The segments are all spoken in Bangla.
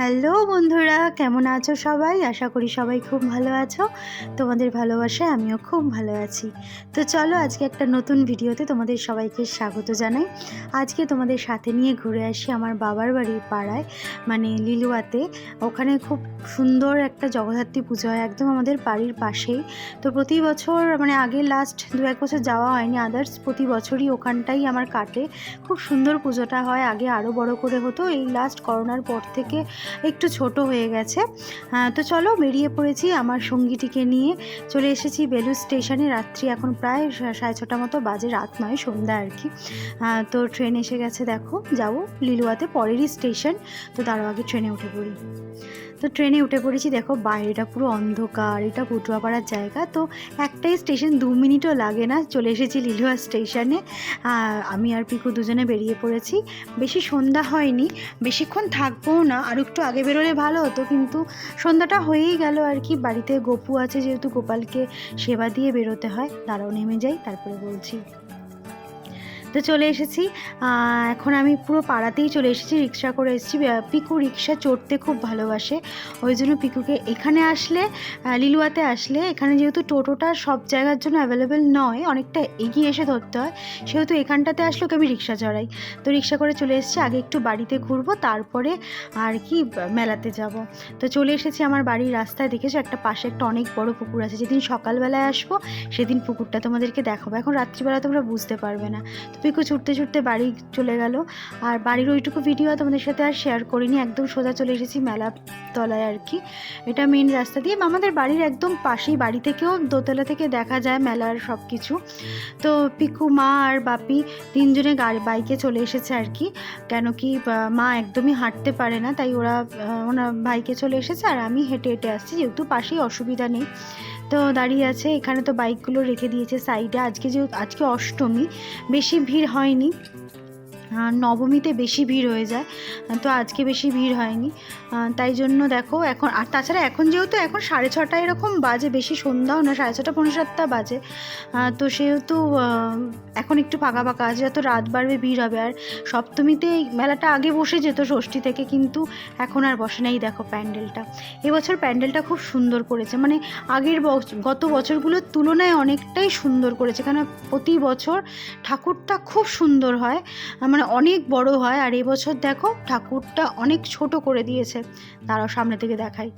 হ্যালো বন্ধুরা, কেমন আছো সবাই? আশা করি সবাই খুব ভালো আছো। তোমাদের ভালোবাসায় আমিও খুব ভালো আছি। তো চলো আজকে একটা নতুন ভিডিওতে তোমাদের সবাইকে স্বাগত জানাই। আজকে তোমাদের সাথে নিয়ে ঘুরে আসি আমার বাবার বাড়ির পাড়ায় মানে লিলুয়াতে। ওখানে খুব সুন্দর একটা জগদ্ধাত্রী পুজো হয় একদম আমাদের বাড়ির পাশেই। তো প্রতি বছর মানে আগে লাস্ট দু এক বছর যাওয়া হয়নি আদার্স প্রতি বছরই ওখানটাই আমার কাটে। খুব সুন্দর পুজোটা হয়, আগে আরও বড় করে হতো। এই লাস্ট করোনার পর থেকে একটু ছোট হয়ে গেছে। তো চলো বেরিয়ে পড়েছি আমার সঙ্গীটিকে নিয়ে। চলে এসেছি বেলুর স্টেশনে। রাত্রি এখন প্রায় সাড়ে ছটা মতো, বাজে রাত নয়, সন্ধ্যা আর কি। তো ট্রেন এসে গেছে, দেখো। যাব লিলুয়াতে, পরেরই স্টেশন। তো তারও আগে ট্রেনে উঠে পড়ি। তো ট্রেনে উঠে পড়েছি, দেখো বাইরেটা পুরো অন্ধকার, এটা পটুয়াপাড়ার জায়গা। তো একটাই স্টেশন, দু মিনিটও লাগে না, চলে এসেছি লিলুয়া স্টেশনে। আমি আর পিকু দুজনে বেরিয়ে পড়েছি। বেশি সন্ধ্যা হয়নি, বেশিক্ষণ থাকব না, আর একটু আগে বেরোলে ভালো হতো, কিন্তু সন্ধ্যাটা হয়েই গেল আর কি। বাড়িতে গপু আছে যেহেতু গোপালকে সেবা দিয়ে বেরোতে হয়, তারাও নেমে যাই তারপরে বলছি। তো চলে এসেছি। এখন আমি পুরো পাড়াতেই চলে এসেছি, রিক্সা করে এসেছি। পিকু রিক্সা চড়তে খুব ভালোবাসে। ওই জন্য পিকুকে এখানে আসলে লিলুয়াতে আসলে, এখানে যেহেতু টোটোটা সব জায়গার জন্য অ্যাভেলেবেল নয়, অনেকটা এগিয়ে এসে ধরতে হয়। সেহেতু এখানটাতে আসলে ওকে আমি রিক্সা চড়াই। তো রিক্সা করে চলে এসেছি, আগে একটু বাড়িতে ঘুরবো, তারপরে আর কি মেলাতে যাব। তো চলে এসেছি আমার বাড়ির রাস্তায়, দেখেছ? একটা পাশে একটা অনেক বড় পুকুর আছে। যেদিন সকালবেলায় আসব, সেদিন পুকুরটা তোমাদেরকে দেখাবো। এখন রাত্রিবেলা তোমরা বুঝতে পারবে না। তো পিকু ছুটতে ছুটতে বাড়ি চলে গেল। আর বাড়ির ওইটুকু ভিডিও তোমাদের সাথে আর শেয়ার করিনি, একদম সোজা চলে এসেছি মেলা তলায় আর কি। এটা মেন রাস্তা দিয়ে আমাদের বাড়ির একদম পাশেই, বাড়ি থেকেও দোতলা থেকে দেখা যায় মেলার সব কিছু তো পিকু, মা আর বাপি তিনজনে গাড়ি বাইকে চলে এসেছে আর কি। কেন কি মা একদমই হাঁটতে পারে না, তাই ওরা ওনার বাইকে চলে এসেছে আর আমি হেঁটে হেঁটে আসছি, যেহেতু পাশেই অসুবিধা নেই। তো দাঁড়িয়ে আছে, এখানে তো বাইকগুলো রেখে দিয়েছে সাইডে আজকে যেহেতু, আজকে অষ্টমী, বেশি ভিড় হয়নি। নবমীতে বেশি ভিড় হয়ে যায় তো আজকে বেশি ভিড় হয়নি। তাই জন্য দেখো এখন আর তাছাড়া এখন যেহেতু এখন সাড়ে ছটা এরকম বাজে বেশি সন্ধ্যাও না সাড়ে ছটা পনেরো সাতটা বাজে। তো সেহেতু এখন একটু ফাঁকা ফাঁকা আছে যত রাত বাড়বে ভিড় হবে। আর সপ্তমীতে মেলাটা আগে বসে যেত ষষ্ঠী থেকে কিন্তু এখন আর বসে নেই দেখো প্যান্ডেলটা। এবছর প্যান্ডেলটা খুব সুন্দর করেছে মানে আগের গত বছরগুলোর তুলনায় অনেকটাই সুন্দর করেছে কেন প্রতি বছর ঠাকুরটা খুব সুন্দর হয়। আহ, মানে অনেক বড় হয় আর এবছর দেখো ঠাকুরটা অনেক ছোট করে দিয়েছে। তারাও সামনে থেকে দেখাই।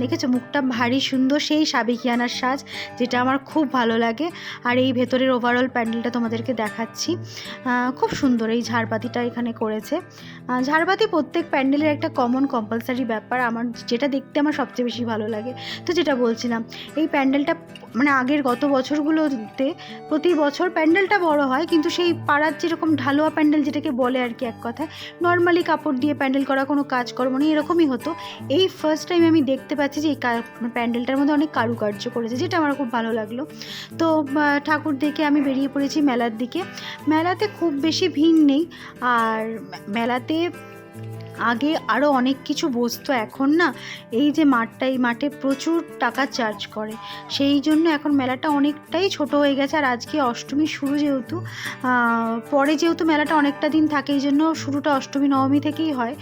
দেখেছ মুখটা ভারী সুন্দর সেই সাবেকিয়ানার সাজ, যেটা আমার খুব ভালো লাগে। আর এই ভেতরের ওভারঅল প্যান্ডেলটা তোমাদেরকে দেখাচ্ছি। খুব সুন্দর এই ঝাড়বাতিটা এখানে করেছে। ঝাড়বাতি প্রত্যেক প্যান্ডেলের একটা কমন কম্পালসারি ব্যাপার। আমার যেটা দেখতে আমার সবচেয়ে বেশি ভালো লাগে। তো যেটা বলছিলাম, এই প্যান্ডেলটা মানে আগের গত বছরগুলোতে প্রতি বছর প্যান্ডেলটা বড় হয়, কিন্তু সেই পাড়ার যেরকম ঢালুয়া প্যান্ডেল যেটাকে বলে আর কি এক কথায় নর্মালি কাপড় দিয়ে প্যান্ডেল করা কোনো কাজকর্ম নেই, এরকমই হতো। এই ফার্স্ট টাইম আমি দেখতে পাচ্ছি যে এই প্যান্ডেলটার মধ্যে অনেক কারুকার্য করেছে, যেটা আমার খুব ভালো লাগল। তো ঠাকুর দেখে আমি বেরিয়ে পড়েছি মেলার দিকে। মেলাতে খুব বেশি ভিড় নেই, আর মেলাতে আগে আরও অনেক কিছু বসতো, এখন না এই যে মাঠটা, এই মাঠে প্রচুর টাকা চার্জ করে। সেই জন্য এখন মেলাটা অনেকটাই ছোট হয়ে গেছে আর আজকে অষ্টমী শুরু যেহেতু পরে যেহেতু মেলাটা অনেকটা দিন থাকে, এই জন্য শুরুটা অষ্টমী, নবমী থেকেই হয়।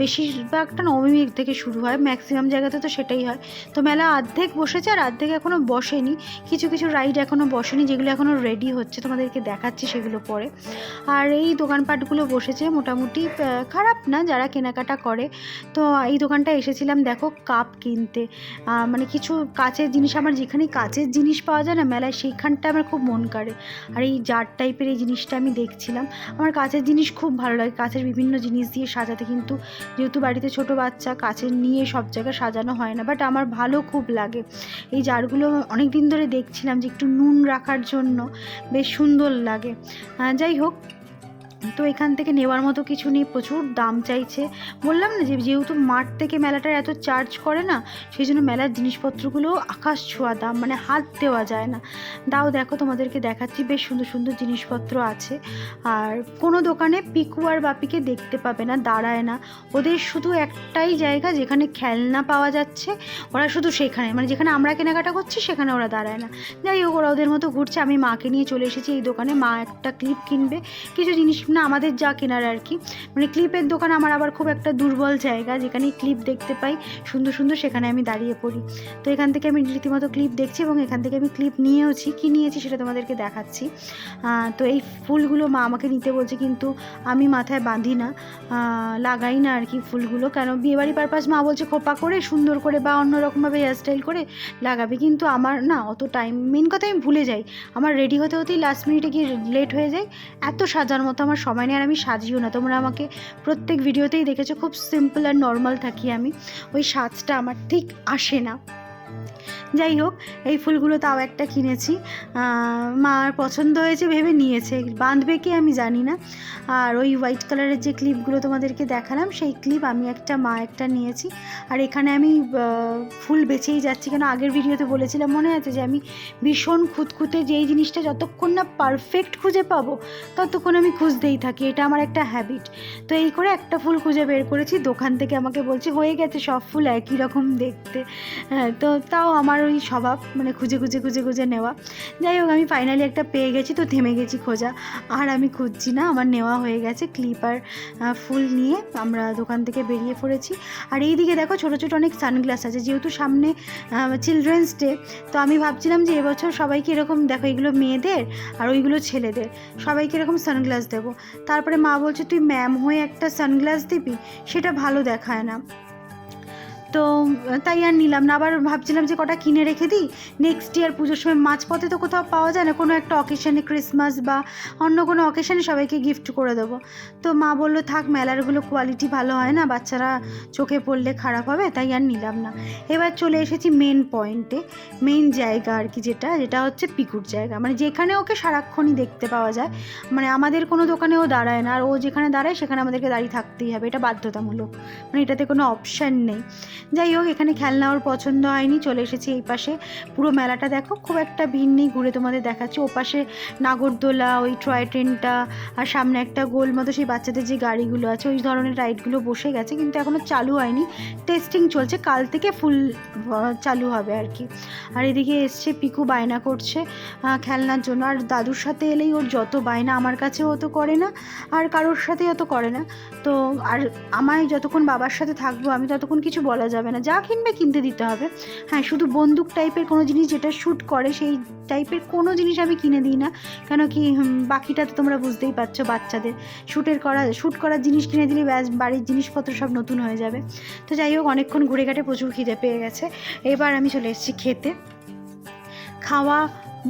বেশিরভাগটা নবমী থেকে শুরু হয় ম্যাক্সিমাম জায়গাতে তো সেটাই হয়। তো মেলা অর্ধেক বসেছে আর অর্ধেক এখনও বসেনি। কিছু কিছু রাইড এখনও বসেনি, যেগুলো এখনও রেডি হচ্ছে, তোমাদেরকে দেখাচ্ছি সেগুলো পরে। আর এই দোকানপাটগুলো বসেছে, মোটামুটি খারাপ না যারা কেনাকাটা করে। তো এই দোকানটা এসেছিলাম, দেখো, কাপ কিনতে। মানে কিছু কাচের জিনিস, আমার যেখানে কাচের জিনিস পাওয়া যায় না, মেলায় সেইখানটা আমার খুব মন কাড়ে আর এই জার টাইপের এই জিনিসটা আমি দেখছিলাম। আমার কাচের জিনিস খুব ভালো লাগে। কাচের বিভিন্ন জিনিস দিয়ে সাজাতে কিন্তু যেহেতু বাড়িতে ছোট বাচ্চা, কাচের নিয়ে সব জায়গায় সাজানো হয় না বাট আমার ভালো খুব লাগে। এই জারগুলো অনেক দিন ধরে দেখছিলাম যে একটু নুন রাখার জন্য, বেশ সুন্দর লাগে। যাই হোক তো এখান থেকে নেওয়ার মতো কিছু নেই, প্রচুর দাম চাইছে। বললাম না যে, যেহেতু মাঠ থেকে মেলাটার এত চার্জ করে না, সেই জন্য মেলার জিনিসপত্রগুলো আকাশ ছোঁয়া দাম মানে হাত দেওয়া যায় না। দাও দেখো, তোমাদেরকে দেখাচ্ছি, বেশ সুন্দর সুন্দর জিনিসপত্র আছে। আর কোনো দোকানে পিকু আর বাপিকে দেখতে পাবে না, দাঁড়ায় না। ওদের শুধু একটাই জায়গা, যেখানে খেলনা পাওয়া যাচ্ছে, ওরা শুধু সেখানে মানে যেখানে আমরা কেনাকাটা করছি, সেখানে ওরা দাঁড়ায় না। যাই হোক, ওরা ওদের মতো ঘুরছে, আমি মাকে নিয়ে চলে এসেছি এই দোকানে, মা একটা ক্লিপ কিনবে। কিছু জিনিস না, আমাদের যা কেনার আর কি। মানে ক্লিপের দোকান আমার আবার খুব একটা দুর্বল জায়গা যেখানে ক্লিপ দেখতে পাই, সুন্দর সুন্দর, সেখানে আমি দাঁড়িয়ে পড়ি। তো এখান থেকে আমি রীতিমতো ক্লিপ দেখছি এবং এখান থেকে আমি ক্লিপ নিয়েওছি, কী নিয়েছি সেটা তোমাদেরকে দেখাচ্ছি। তো এই ফুলগুলো মা আমাকে নিতে বলছে, কিন্তু আমি মাথায় বাঁধি না। লাগাই না আর কি ফুলগুলো, কেন বিয়েবাড়ি পারপাস মা বলছে খোপা করে, সুন্দর করে বা অন্যরকমভাবে হেয়ারস্টাইল করে লাগাবে, কিন্তু আমার না, অত টাইম মেন কথা আমি ভুলে যাই। আমার রেডি হতে হতেই লাস্ট মিনিটে গিয়ে লেট হয়ে যায়, এত সাজার মতো আমার সময় নেই আর আমি সাজিও না। তোমরা আমাকে প্রত্যেক ভিডিওতেই দেখেছ, খুব সিম্পল আর নর্মাল থাকি আমি। ওই সাজটা আমার ঠিক আসে না। যাই হোক, এই ফুলগুলো তাও একটা কিনেছি। মার পছন্দ হয়েছে ভেবে নিয়েছে, বাঁধবে কি আমি জানি না। আর ওই হোয়াইট কালারের যে ক্লিপগুলো তোমাদেরকে দেখালাম, সেই ক্লিপ আমি একটা, মা একটা নিয়েছি। আর এখানে আমি ফুল বেছেই যাচ্ছি কেন আগের ভিডিওতে বলেছিলাম, মনে আছে যে আমি ভীষণ খুঁতখুঁতে যেই জিনিসটা যতক্ষণ না পারফেক্ট খুঁজে পাবো, ততক্ষণ আমি খুঁজতেই থাকি। এটা আমার একটা হ্যাবিট তো এই করে একটা ফুল খুঁজে বের করেছি, দোকান থেকে আমাকে বলছে, হয়ে গেছে সব ফুল একই রকম দেখতে। হ্যাঁ তো তাও আমার ওই স্বভাব মানে খুঁজে খুঁজে খুঁজে খুঁজে নেওয়া। যাই হোক, আমি ফাইনালি একটা পেয়ে গেছি, তো থেমে গেছি খোঁজা। আর আমি খুঁজছি না, আমার নেওয়া হয়ে গেছে ক্লিপ আর ফুল নিয়ে আমরা দোকান থেকে বেরিয়ে পড়েছি। আর এই দিকে দেখো, ছোটো ছোটো অনেক সানগ্লাস আছে, যেহেতু সামনে চিলড্রেন্স ডে তো আমি ভাবছিলাম যে এবছর সবাইকে এরকম, দেখো এগুলো মেয়েদের আর ওইগুলো ছেলেদের, সবাইকে এরকম সানগ্লাস দেবো। তারপরে মা বলছে, তুই ম্যাম হয়ে একটা সানগ্লাস দিবি, সেটা ভালো দেখায় না। তো তাই আর নিলাম না। আবার ভাবছিলাম যে কটা কিনে রেখে দিই। নেক্সট ইয়ার পুজোর সময় মাঝপথে তো কোথাও পাওয়া যায় না। কোনো একটা অকেশানে ক্রিসমাস বা অন্য কোনো অকেশানে সবাইকে গিফট করে দেবো। তো মা বলল, থাক মেলারগুলো কোয়ালিটি ভালো হয় না। বাচ্চারা চোখে পড়লে খারাপ হবে, তাই আর নিলাম না। এবার চলে এসেছি মেন পয়েন্টে মেন জায়গা আর কি যেটা যেটা হচ্ছে পিকুর জায়গা। মানে যেখানে ওকে সারাক্ষণই দেখতে পাওয়া যায়। মানে আমাদের কোনো দোকানে ও দাঁড়ায় না। আর ও যেখানে দাঁড়ায়, সেখানে আমাদেরকে দাঁড়িয়ে থাকতেই হবে। এটা বাধ্যতামূলক। মানে এটাতে কোনো অপশান নেই। যাই হোক এখানে খেলনা ওর পছন্দ হয়নি চলে এসেছি এই পাশে। পুরো মেলাটা দেখো খুব একটা ভিড় নেই ঘুরে তোমাদের দেখাচ্ছি। ও পাশে নাগরদোলা ওই টয় ট্রেনটা আর সামনে একটা গোল মতো সেই বাচ্চাদের যে গাড়িগুলো আছে ওই ধরনের রাইডগুলো বসে গেছে কিন্তু এখনও চালু হয়নি। টেস্টিং চলছে কাল থেকে ফুল চালু হবে আর কি। আর এদিকে এসছে পিকু বায়না করছে খেলনার জন্য। আর দাদুর সাথে এলেই ওর যত বায়না আমার কাছেও অত করে না আর কারোর সাথেই অত করে না। তো আর আমায় যতক্ষণ বাবার সাথে থাকব আমি ততক্ষণ কিছু বলা যাবে না। যা কিনবে কিনতে দিতে হবে। হ্যাঁ শুধু বন্দুক টাইপের কোনো জিনিস যেটা শ্যুট করে, সেই টাইপের কোনো জিনিস আমি কিনে দিই না। কেন কি বাকিটা তো তোমরা বুঝতেই পারছ বাচ্চাদের। শ্যুটের করা শ্যুট করার জিনিস কিনে দিলে ব্যাস, বাড়ির জিনিসপত্র সব নতুন হয়ে যাবে। তো যাই হোক, অনেকক্ষণ ঘুরে ঘাটে প্রচুর খিদে পেয়ে গেছে। এবার আমি চলে এসেছি খেতে। খাওয়া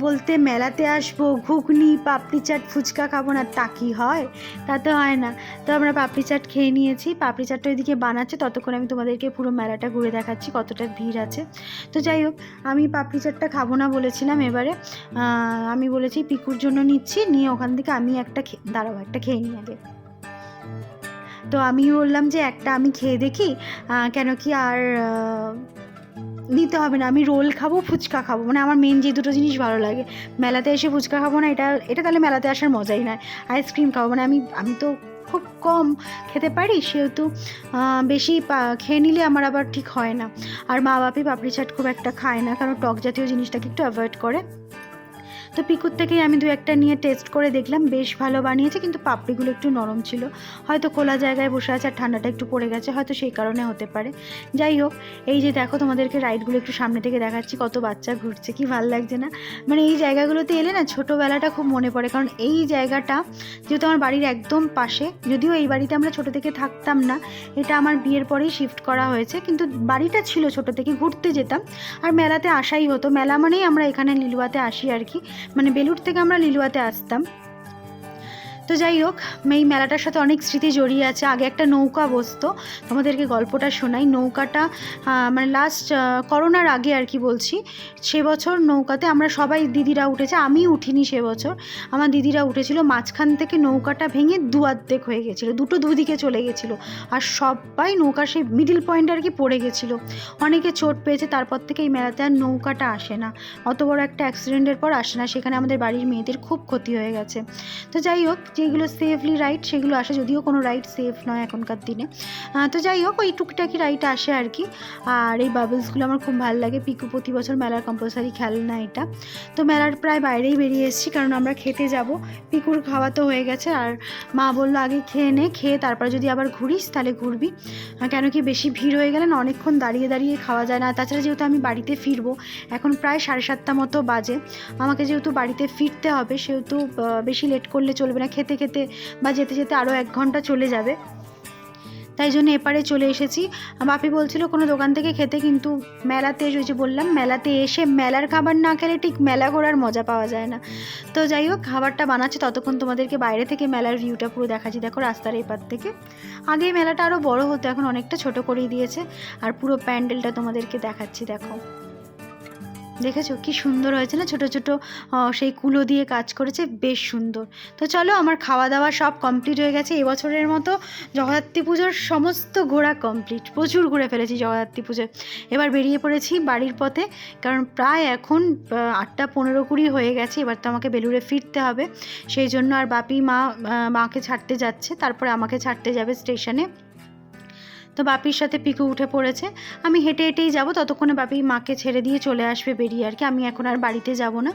বলতে মেলাতে আসব, ঘুগনি, পাপড়ি চাট, ফুচকা খাব না, তা কি হয়? তা তো হয় না। তো আমরা পাপড়ি চাট খেয়ে নিয়েছি। পাপড়ি চাটটা ওইদিকে বানাচ্ছে, ততক্ষণ আমি তোমাদেরকে পুরো মেলাটা ঘুরে দেখাচ্ছি, কতটা ভিড় আছে। তো যাই হোক, আমি পাপড়ি চাটটা খাব না বলেছিলাম এবারে। আমি বলেছি পিকুর জন্য নিচ্ছি, নিয়ে ওখান থেকে আমি একটা দাঁড়াবো একটা খেয়ে নিয়ে আগে। তো আমি বললাম যে একটা আমি খেয়ে দেখি কেন কি আর নিতে হবে না, আমি রোল খাব, ফুচকা খাব মানে আমার মেন যে দুটো জিনিস ভালো লাগে। মেলাতে এসে ফুচকা খাব না, এটা এটা তাহলে মেলাতে আসার মজাই নয়। আইসক্রিম খাব মানে আমি আমি তো খুব কম খেতে পারি, সেহেতু বেশি খেয়ে নিলে আমার আবার ঠিক হয় না। আর মা বাপি পাপড়ি চাট খুব একটা খায় না, কারণ টক জাতীয় জিনিসটাকে একটু অ্যাভয়েড করে। তো পিকুর থেকেই আমি দু একটা নিয়ে টেস্ট করে দেখলাম, বেশ ভালো বানিয়েছে, কিন্তু পাপড়িগুলো একটু নরম ছিল। হয়তো খোলা জায়গায় বসে আছে আর ঠান্ডাটা একটু পড়ে গেছে, হয়তো সেই কারণে হতে পারে। যাই হোক, এই যে দেখো তোমাদেরকে রাইডগুলো একটু সামনে থেকে দেখাচ্ছি, কত বাচ্চা ঘুরছে, কি ভালো লাগছে না। মানে এই জায়গাগুলোতে এলে না ছোটোবেলাটা খুব মনে পড়ে, কারণ এই জায়গাটা যেহেতু আমার বাড়ির একদম পাশে, যদিও এই বাড়িতে আমরা ছোটো থেকে থাকতাম না, এটা আমার বিয়ের পরেই শিফট করা হয়েছে, কিন্তু বাড়িটা ছিল ছোটো থেকে, ঘুরতে যেতাম। আর মেলাতে আসাই হতো, মেলা মানেই আমরা এখানে লিলুয়াতে আসি আর কি। মানে বেলুর থেকে আমরা লিলুয়াতে আসতাম। তো যাই হোক, এই মেলাটার সাথে অনেক স্মৃতি জড়িয়ে আছে। আগে একটা নৌকা বসতো। তোমাদেরকে গল্পটা শোনাই। নৌকাটা মানে লাস্ট করোনার আগে আর কি বলছি, সে বছর নৌকাতে আমরা সবাই দিদিরা উঠেছে। আমি উঠিনি সে বছর। আমার দিদিরা উঠেছিল। মাঝখান থেকে নৌকাটা ভেঙে দু অর্ধেক হয়ে গেছিল। দুটো দুদিকে চলে গেছিল। আর সবাই নৌকা সেই মিডিল পয়েন্ট আর কি পড়ে গেছিল। অনেকে চোট পেয়েছে। তারপর থেকে এই মেলাতে আর নৌকাটা আসে না। অত বড় একটা অ্যাক্সিডেন্টের পর আসে না। সেখানে আমাদের বাড়ির মেয়েদের খুব ক্ষতি হয়ে গেছে। তো যাই হোক যেগুলো সেফলি রাইড সেগুলো আসে, যদিও কোনো রাইড সেফ নয় এখনকার দিনে। তো যাই হোক, ওই টুকটাকি রাইড আসে আর কি। আর এই বাবলসগুলো আমার খুব ভালো লাগে। পিকু প্রতি বছর মেলার কম্পালসারি খেলনা এটা। তো মেলার প্রায় বাইরেই বেরিয়ে এসেছি, কারণ আমরা খেতে যাব। পিকুর খাওয়া তো হয়ে গেছে, আর মা বলল আগে খেয়ে নে, খেয়ে তারপরে যদি আবার ঘুরিস, তাহলে ঘুরবি। কেন কি বেশি ভিড় হয়ে গেলে না অনেকক্ষণ দাঁড়িয়ে দাঁড়িয়ে খাওয়া যায় না। তাছাড়া যেহেতু আমি বাড়িতে ফিরবো, এখন প্রায় সাড়ে সাতটা মতো বাজে। আমাকে যেহেতু বাড়িতে ফিরতে হবে, সেহেতু বেশি লেট করলে চলবে না, খেতে খেতে খেতে বা যেতে যেতে আরও এক ঘণ্টা চলে যাবে। তাই জন্য এপারে চলে এসেছি। বাপি বলছিল কোনো দোকান থেকে খেতে কিন্তু মেলাতে ওই যে বললাম, মেলাতে এসে মেলার খাবার না খেলে ঠিক মেলা ঘোরার মজা পাওয়া যায় না। তো যাই হোক, খাবারটা বানাচ্ছে, ততক্ষণ তোমাদেরকে বাইরে থেকে মেলার ভিউটা পুরো দেখাচ্ছি। দেখো রাস্তার এপার থেকে। আগে মেলাটা আরও বড় হতো, এখন অনেকটা ছোট করেই দিয়েছে। আর পুরো প্যান্ডেলটা তোমাদেরকে দেখাচ্ছি, দেখো। দেখেছ কি সুন্দর হয়েছে না? ছোট ছোট সেই কুলো দিয়ে কাজ করেছে, বেশ সুন্দর। তো চলো, আমার খাওয়া দাওয়া সব কমপ্লিট হয়ে গেছে। এবছরের মতো জগদ্ধাত্রী পুজোর সমস্ত ঘোরা কমপ্লিট প্রচুর ঘুরে ফেলেছি জগদ্ধাত্রী পুজোয়। এবার বেরিয়ে পড়েছি বাড়ির পথে, কারণ প্রায় এখন আটটা পনেরো কুড়ি হয়ে গেছে। এবার তো আমাকে বেলুড়ে ফিরতে হবে। সেই জন্য আর বাপি মা মাকে ছাড়তে যাচ্ছে। তারপরে আমাকে ছাড়তে যাবে স্টেশনে তো বাপির সাথে পিকু উঠে পড়েছে। আমি হেঁটে হেঁটেই যাব, ততক্ষণে বাপি মাকে ছেড়ে দিয়ে চলে আসবে বেরিয়ে আর কি। আমি এখন আর বাড়িতে যাব না।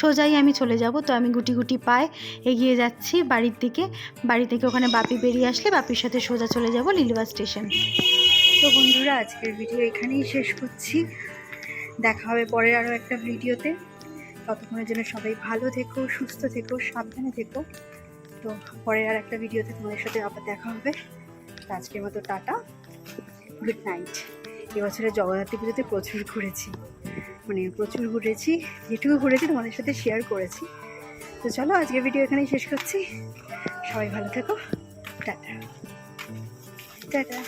সোজাই আমি চলে যাব, তো আমি গুটি গুটি পায়ে এগিয়ে যাচ্ছি বাড়ির দিকে। বাড়ি থেকে ওখানে বাপি বেরিয়ে আসলে বাপির সাথে সোজা চলে যাব লিলুয়া স্টেশন। তো বন্ধুরা, আজকের ভিডিও এখানেই শেষ করছি। দেখা হবে পরের আরও একটা ভিডিওতে। ততক্ষণের জন্য সবাই ভালো থেকো, সুস্থ থেকো, সাবধানে থেকো। তো পরের আর একটা ভিডিওতে তোমাদের সাথে আবার দেখা হবে। আজকের মতো টাটা। গুড নাইট এবছরে জগদ্ধাত্রী পুজোতে প্রচুর ঘুরেছি। মানে প্রচুর ঘুরেছি, যেটুকু ঘুরেছি তোমাদের সাথে শেয়ার করেছি। তো চলো আজকের ভিডিও এখানেই শেষ করছি। সবাই ভালো থাকো। টাটা। টাটা।